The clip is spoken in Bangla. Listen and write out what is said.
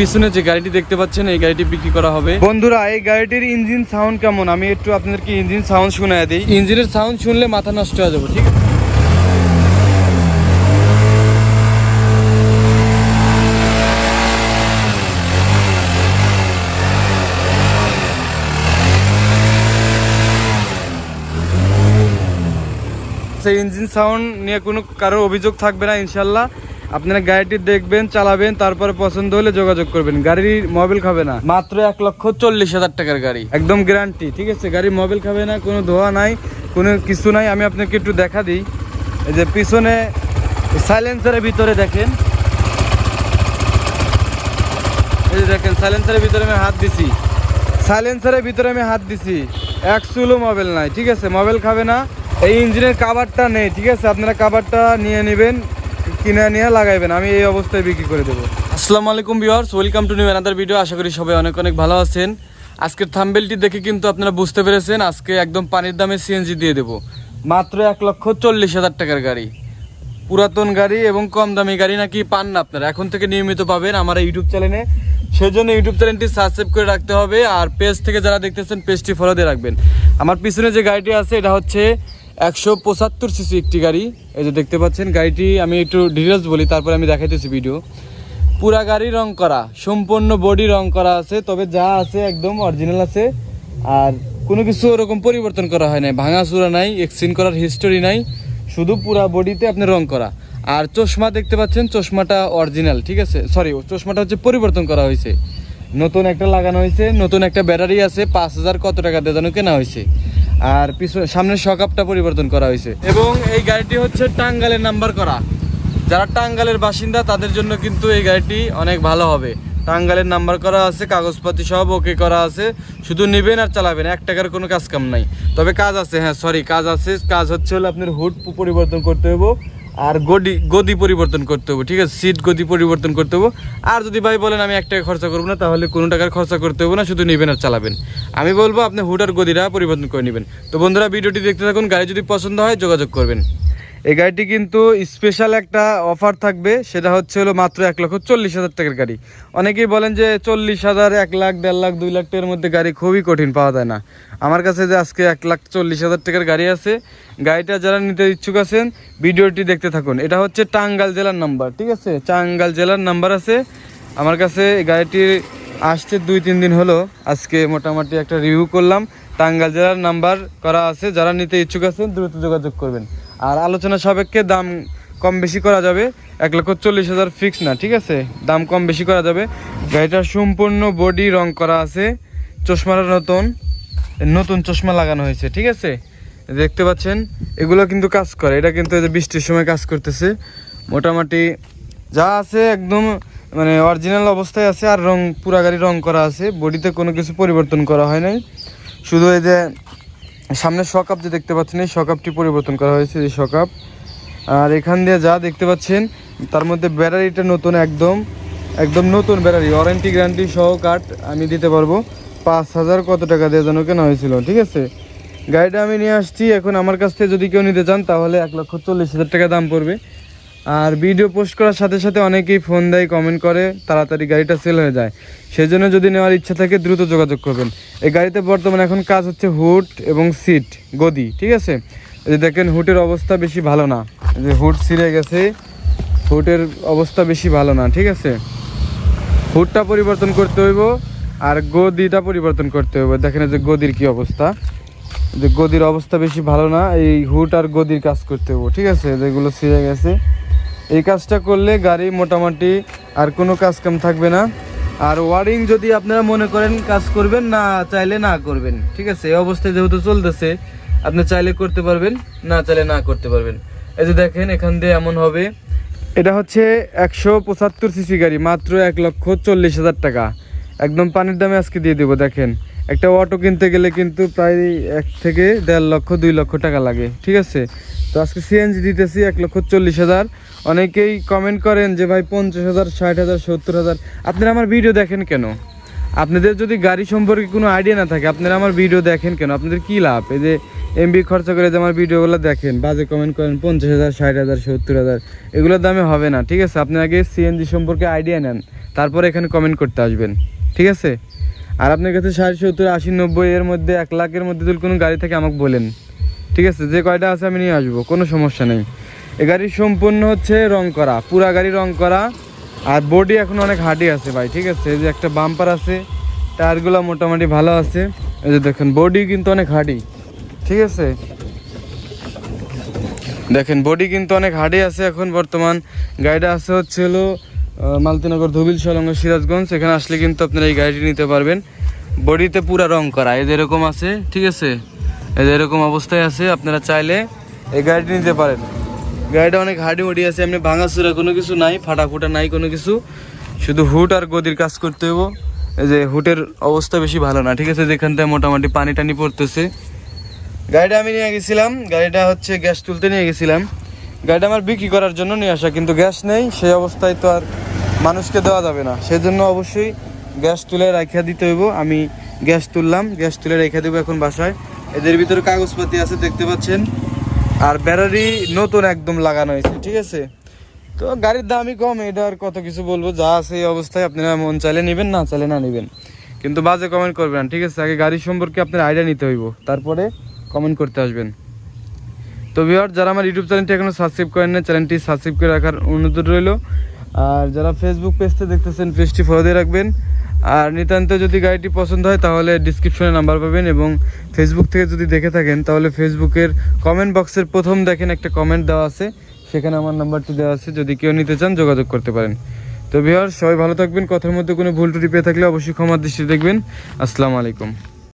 পিছনে যে গাড়িটি দেখতে পাচ্ছেন এই গাড়িটি বিক্রি করা হবে। বন্ধুরা এই গাড়িটির ইঞ্জিন সাউন্ড কেমন? আমি একটু আপনাদেরকে ইঞ্জিন সাউন্ড শোনায় দিই। ইঞ্জিনের সাউন্ড শুনলে মাথা নষ্ট হয়ে যাবে ঠিক আছে? সেই ইঞ্জিন সাউন্ড নিয়ে কোনো কারোর অভিযোগ থাকবে না ইনশাল্লাহ। আপনারা গাড়িটি দেখবেন চালাবেন তারপরে পছন্দ হলে যোগাযোগ করবেন। গাড়ির মোবিল খাবে না। মাত্র এক লক্ষ চল্লিশ হাজার টাকার গাড়ি। একদম গ্যারান্টি ঠিক আছে? গাড়ি মোবিল খাবে না কোনো ধোয়া নাই কোনো কিছু নাই। আমি আপনাকে একটু দেখা দিই। এই যে পিছনে সাইলেন্সারের ভিতরে দেখেন। এই যে দেখেন সাইলেন্সারের ভিতরে আমি হাত দিছি। সাইলেন্সারের ভিতরে আমি হাত দিছি। এক চুলো মোবাইল নাই ঠিক আছে? মোবাইল খাবে না। এই ইঞ্জিনের কাভারটা নেই ঠিক আছে? আপনারা কাভারটা নিয়ে নেবেন। কিনে নিয়ে লাগাইবেন, আমি এই অবস্থায় বিক্রি করে দেবো। আসসালামু আলাইকুম viewers, welcome to new another video আশা করি সবাই অনেক অনেক ভালো আছেন। আজকের থাম্বেলটি দেখে কিন্তু আপনারা বুঝতে পেরেছেন, আজকে একদম পানির দামে সিএনজি দিয়ে দেবো। মাত্র এক লক্ষ চল্লিশ হাজার টাকার গাড়ি। পুরাতন গাড়ি এবং কম দামি গাড়ি নাকি পান না আপনারা। এখন থেকে নিয়মিত পাবেন আমার ইউটিউব চ্যানেলে সেই জন্য ইউটিউব চ্যানেলটি সাবস্ক্রাইব করে রাখতে হবে। আর পেজ থেকে যারা দেখতেছেন পেজটি ফলো দিয়ে রাখবেন। আমার পিছনে যে গাড়িটি আছে, এটা হচ্ছে একশো পঁচাত্তর সিসি একটি গাড়ি। এই যে দেখতে পাচ্ছেন, গাড়িটি আমি একটু ডিটেলস বলি, তারপর আমি দেখাইতেছি ভিডিও পুরা গাড়ি রং করা, সম্পূর্ণ বডি রং করা আছে, তবে যা আছে একদম অরিজিনাল আছে। আর কোনো কিছু ওরকম পরিবর্তন করা হয় নাই ভাঙা চূড়া নাই এক্সচেঞ্জ করার হিস্টোরি নাই, শুধু পুরা বডিতে আপনি রং করা। আর চশমা দেখতে পাচ্ছেন, চশমাটা অরিজিনাল ঠিক আছে? সরি চশমাটা হচ্ছে পরিবর্তন করা হয়েছে। নতুন একটা লাগানো হয়েছে, নতুন একটা ব্যাটারি আছে, পাঁচ হাজার কত টাকা দিয়ে যেন কেনা হয়েছে। আর পিছনে সামনের শকআপটা পরিবর্তন করা হয়েছে। এবং এই গাড়িটি হচ্ছে টাঙ্গালের নাম্বার করা। যারা টাঙ্গালের বাসিন্দা, তাদের জন্য কিন্তু এই গাড়িটি অনেক ভালো হবে। টাঙ্গালের নাম্বার করা আছে কাগজপাতি সব ওকে করা আছে। শুধু নেবেন আর চালাবেন, এক টাকার কোনো কাজ কাম নাই। তবে কাজ আছে হ্যাঁ সরি কাজ আছে। কাজ হচ্ছে হলো আপনার হুড পরিবর্তন করতে হবে আর গদি গদি পরিবর্তন করতে হবে, ঠিক আছে? সিট গদি পরিবর্তন করতে হবে। আর যদি ভাই বলেন, আমি এক টাকা খরচা করব না, তাহলে কোনো টাকার খরচা করতে হবে না, শুধু নেবেন আর চালাবেন। আমি বলব, আপনি হুটার গদিটা পরিবর্তন করে নেবেন। তো বন্ধুরা, ভিডিওটি দেখতে থাকুন। গাড়ি যদি পছন্দ হয়, যোগাযোগ করবেন। এই গাড়িটি কিন্তু স্পেশাল একটা অফার থাকবে, সেটা হচ্ছে হলো মাত্র এক লক্ষ চল্লিশ হাজার টাকার গাড়ি। অনেকেই বলেন যে চল্লিশ হাজার, এক লাখ, দেড় লাখ, দুই লাখ টাকার মধ্যে গাড়ি খুবই কঠিন পাওয়া যায় না। আমার কাছে যে আজকে এক লাখ চল্লিশ হাজার টাকার গাড়ি আছে, গাড়িটা যারা নিতে ইচ্ছুক আছেন, ভিডিওটি দেখতে থাকুন। এটা হচ্ছে টাঙ্গাল জেলার নাম্বার ঠিক আছে? টাঙ্গাল জেলার নাম্বার আছে। আমার কাছে গাড়িটি আসছে দুই, তিন দিন হলো। আজকে মোটামুটি একটা রিভিউ করলাম। টাঙ্গাল জেলার নাম্বার করা আছে, যারা নিতে ইচ্ছুক আছেন, দ্রুত যোগাযোগ করবেন। আর আলোচনা সাপেক্ষে দাম কম বেশি করা যাবে। এক লক্ষ চল্লিশ হাজার ফিক্স না, ঠিক আছে? দাম কম বেশি করা যাবে। গাড়িটার সম্পূর্ণ বডি রং করা আছে। চশমার নতুন নতুন চশমা লাগানো হয়েছে, ঠিক আছে? দেখতে পাচ্ছেন, এগুলো কিন্তু কাজ করে। এটা কিন্তু বৃষ্টির সময় কাজ করতেছে। মোটামুটি যা আছে একদম মানে অরিজিনাল অবস্থায় আছে, আর রং, পুরা গাড়ি রং করা আছে। বডিতে কোনো কিছু পরিবর্তন করা হয় নাই। শুধু এই যে সামনে সকাপ যে দেখতে পাচ্ছেন, এই সকাপটি পরিবর্তন করা হয়েছে, এই সকাপ আর এখান দিয়ে যা দেখতে পাচ্ছেন, তার মধ্যে ব্যাটারিটা নতুন একদম একদম নতুন ব্যাটারি ওয়ারেন্টি গ্যারান্টি সহ কার্ড আমি দিতে পারব। পাঁচ হাজার কত টাকা দিয়ে যেন কেনা হয়েছিল, ঠিক আছে? গাড়িটা আমি নিয়ে আসছি, এখন আমার কাছ থেকে যদি কেউ নিতে চান, তাহলে এক লক্ষ চল্লিশ হাজার টাকা দাম পড়বে। আর ভিডিও পোস্ট করার সাথে সাথে অনেকেই ফোন দেয় কমেন্ট করে, তাড়াতাড়ি গাড়িটা সেল হয়ে যায়। সেই জন্য যদি নেওয়ার ইচ্ছা থাকে, দ্রুত যোগাযোগ করবেন। এই গাড়িতে বর্তমানে এখন কাজ হচ্ছে হুড এবং সিট গদি, ঠিক আছে? যে দেখেন হুটের অবস্থা বেশি ভালো না। যে হুট ছিঁড়ে গেছে হুটের অবস্থা বেশি ভালো না, ঠিক আছে? হুটটা পরিবর্তন করতে হইব, আর গদিটা পরিবর্তন করতে হইব। দেখেন যে গদির কি অবস্থা। যে গদির অবস্থা বেশি ভালো না, এই হুট আর গদির কাজ করতে হইব, ঠিক আছে? যেগুলো ছিঁড়ে গেছে। এই কাজটা করলে গাড়ি মোটামুটি আর কোনো কাজ কাম থাকবে না। আর ওয়ারিং যদি আপনারা মনে করেন কাজ করবেন না, চাইলে না করবেন। ঠিক আছে? এই অবস্থায় যেহেতু চলতেছে, আপনি চাইলে করতে পারবেন, না চাইলে না করতে পারবেন। এই যে দেখেন, এখান দিয়ে এমন হবে। এটা হচ্ছে একশো পঁচাত্তর সিসি গাড়ি, মাত্র এক লক্ষ চল্লিশ হাজার টাকা। একদম পানির দামে আজকে দিয়ে দেবো, দেখেন। একটা অটো কিনতে গেলে কিন্তু প্রায় এক থেকে দেড় লক্ষ, দুই লক্ষ টাকা লাগে। ঠিক আছে? তো আজকে সিএনজি দিতেছি এক লক্ষ চল্লিশ হাজার। অনেকেই কমেন্ট করেন যে, ভাই, পঞ্চাশ হাজার, ষাট হাজার, সত্তর হাজার, আপনারা আমার ভিডিও দেখেন কেন? আপনাদের যদি গাড়ি সম্পর্কে কোনো আইডিয়া না থাকে, আপনারা আমার ভিডিও দেখেন কেন? আপনাদের কী লাভ? এই যে এমবি খরচা করে যে আমার ভিডিওগুলো দেখেন, বাজে কমেন্ট করেন, পঞ্চাশ হাজার, ষাট হাজার, সত্তর হাজার, এগুলোর দামে হবে না, ঠিক আছে? আপনি আগে সিএনজি সম্পর্কে আইডিয়া নেন, তারপরে এখানে কমেন্ট করতে আসবেন, ঠিক আছে? আর আপনার কাছে ষাট, সত্তর, আশি, নব্বই এর মধ্যে, এক লাখের মধ্যে যদি কোনো গাড়ি থাকে, আমাকে বলেন, ঠিক আছে? যে কয়টা আছে আমি নিয়ে আসব, কোনো সমস্যা নেই। এ গাড়ি সম্পূর্ণ হচ্ছে রং করা, পুরা গাড়ি রং করা। আর বডি এখন অনেক হার্ডি আছে ভাই, ঠিক আছে? এই যে একটা বাম্পার আছে, টায়ারগুলো মোটামুটি ভালো আছে। এই যে দেখেন বডি কিন্তু অনেক হার্ডি ঠিক আছে? দেখেন বডি কিন্তু অনেক হার্ডি আছে এখন। বর্তমান গাড়িটা আছে হচ্ছে হলো মালতীনগর ধুবিল সলঙ্গ সিরাজগঞ্জ। এখানে আসলে কিন্তু আপনারা এই গাড়িটি নিতে পারবেন। বডিতে পুরা রং করা যে এরকম আছে, ঠিক আছে? যে এরকম অবস্থায় আছে, আপনারা চাইলে এই গাড়িটি নিতে পারেন। গাড়িটা অনেক হার্ডি মুডি আছে, এমনি ভাঙাচুরা কোনো কিছু নাই ফাটা ফুটা নাই কোনো কিছু। শুধু হুট আর গদির কাজ করতে এই যে হুটের অবস্থা বেশি ভালো না, ঠিক আছে? যেখান থেকে মোটামুটি পানি টানি পড়তেছে। গাড়িটা আমি নিয়ে গেছিলাম, গাড়িটা হচ্ছে গ্যাস তুলতে নিয়ে গেছিলাম। গাড়িটা আমার বিক্রি করার জন্য নিয়ে আসা, কিন্তু গ্যাস নেই, সেই অবস্থায় তো আর মানুষকে দেওয়া যাবে না। সেজন্য অবশ্যই গ্যাস তুলে রাখিয়া দিতে হইব। আমি গ্যাস তুললাম, গ্যাস তুলে রেখে দেবো এখন বাসায়। এদের ভিতরে কাগজপাতি আছে, দেখতে পাচ্ছেন। আর ব্যাটারি নতুন একদম লাগানো হয়েছে, ঠিক আছে? তো গাড়ির দামই কম, এটা আর কত কিছু বলব, যা আছে এই অবস্থায় আপনারা মন চাইলে নেবেন, না চাইলে না নেবেন। কিন্তু বাজে কমেন্ট করবেন, ঠিক আছে? আগে গাড়ির সম্পর্কে আপনার আইডিয়া নিতে হইব, তারপরে কমেন্ট করতে আসবেন। তো ভিওর যারা আমার ইউটিউব চ্যানেলটি এখনও সাবস্ক্রাইব করেন না চ্যানেলটি সাবস্ক্রাইব করে রাখার অনুরোধ রইল। আর যারা ফেসবুক পেজতে দেখতেছেন পেজটি ফলো দিয়ে রাখবেন। আর নিতান্ত যদি গাড়িটি পছন্দ হয়, তাহলে ডিসক্রিপশনে নাম্বার পাবেন এবং ফেসবুক থেকে যদি দেখে থাকেন, তাহলে ফেসবুকের কমেন্ট বক্সের প্রথম দেখেন একটা কমেন্ট দেওয়া আছে। সেখানে আমার নাম্বারটি দেওয়া আছে। যদি কেউ নিতে চান, যোগাযোগ করতে পারেন। তো বিহার সবাই ভালো থাকবেন। কথার মধ্যে কোনো ভুল ত্রুটি পেয়ে থাকলে অবশ্যই ক্ষমার দৃষ্টি দেখবেন। আসসালামু আলাইকুম।